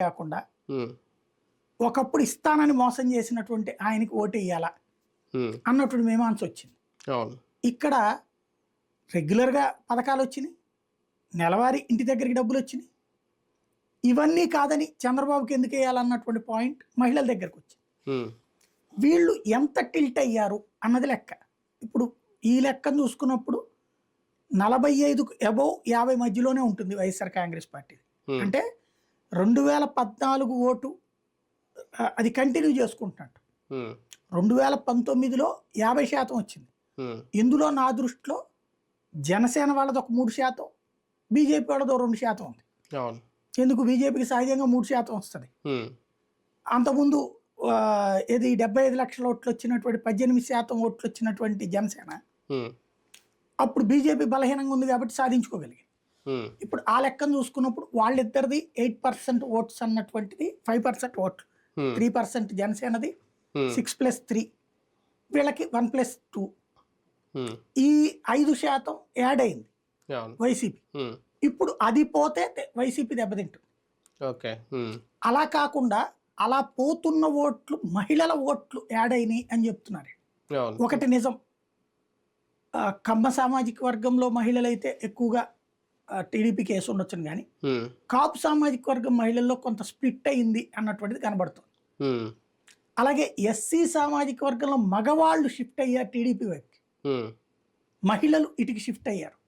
కాకుండా ఒకప్పుడు ఇస్తానని మోసం చేసినటువంటి ఆయనకి ఓటు వేయాలా అన్నటువంటి మీమాంస వచ్చింది. ఇక్కడ రెగ్యులర్గా పథకాలు వచ్చినాయి. నెలవారీ ఇంటి దగ్గరికి డబ్బులు వచ్చినాయి. ఇవన్నీ కాదని చంద్రబాబుకి ఎందుకు వేయాలన్నటువంటి పాయింట్ మహిళల దగ్గరకు వచ్చింది. వీళ్ళు ఎంత టిల్ట్ అయ్యారు అన్నది లెక్క. ఇప్పుడు ఈ లెక్కను చూసుకున్నప్పుడు నలభై ఐదుకు అబౌవ్ యాభై మధ్యలోనే ఉంటుంది వైఎస్ఆర్ కాంగ్రెస్ పార్టీ అంటే రెండు వేల పద్నాలుగు ఓటు అది కంటిన్యూ చేసుకుంటున్నట్టు రెండు వేల పంతొమ్మిదిలో యాభై శాతం వచ్చింది. ఇందులో నా దృష్టిలో జనసేన వాళ్ళది ఒక మూడు శాతం బీజేపీ వాళ్ళది ఒక రెండు శాతం ఉంది. ఎందుకు? బీజేపీకి సహజంగా మూడు శాతం వస్తుంది. అంతకుముందు ఇది డెబ్బై ఐదు లక్షల ఓట్లు వచ్చినటువంటి పద్దెనిమిది శాతం ఓట్లు వచ్చినటువంటి జనసేన అప్పుడు బీజేపీ బలహీనంగా ఉంది కాబట్టి సాధించుకోగలిగింది. ఇప్పుడు ఆ లెక్కను చూసుకున్నప్పుడు వాళ్ళిద్దరిది ఎయిట్ పర్సెంట్ ఓట్స్ అన్నటువంటిది ఫైవ్ పర్సెంట్ ఓట్లు. త్రీ పర్సెంట్ జనసేనది సిక్స్ ప్లస్ త్రీ. వీళ్ళకి వన్ ప్లస్ టూ. ఈ ఐదు శాతం యాడ్ అయింది వైసీపీ. ఇప్పుడు అది పోతే వైసీపీ దెబ్బతింటుంది. ఓకే. అలా కాకుండా అలా పోతున్న ఓట్లు మహిళల ఓట్లు యాడ్ అయినాయి అని చెప్తున్నారు. ఒకటి నిజం. కమ్మ సామాజిక వర్గంలో మహిళలైతే ఎక్కువగా టీడీపీకి వేసి ఉండొచ్చును కానీ కాపు సామాజిక వర్గం మహిళల్లో కొంత స్ప్లిట్ అయింది అన్నటువంటిది కనబడుతుంది. అలాగే ఎస్సీ సామాజిక వర్గంలో మగవాళ్ళు షిఫ్ట్ అయ్యారు టీడీపీ ఉమ్, మహిళలు ఇటుకి షిఫ్ట్ అయ్యారు.